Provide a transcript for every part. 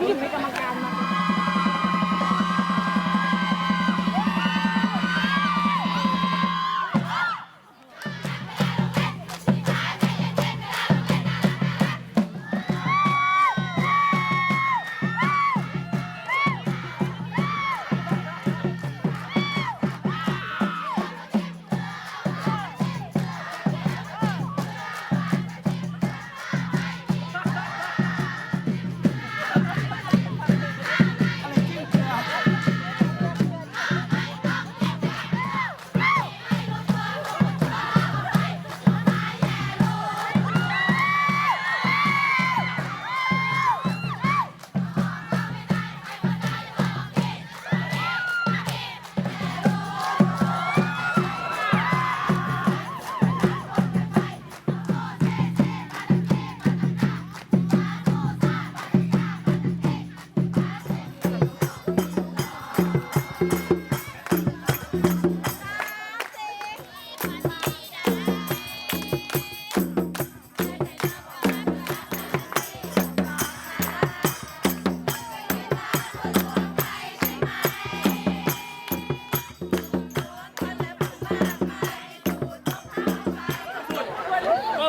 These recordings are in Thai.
นี่ไม่กรรมการมา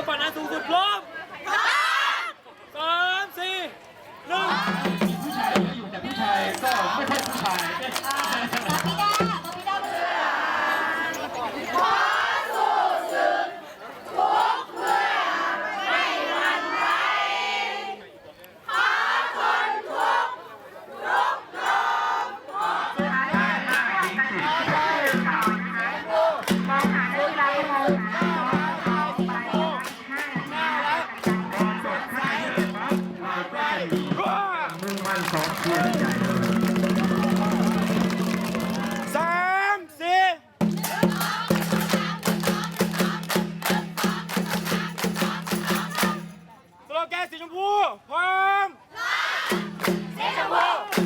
ฝันอันสูงสุดพร้อมสามสี่หนึ่ง ผู้ชายก็อยู่แต่ผู้ชายก็ไม่ใช่ผู้ชาย พี่ดา แกนสีชมพูพร้อมสีชมพู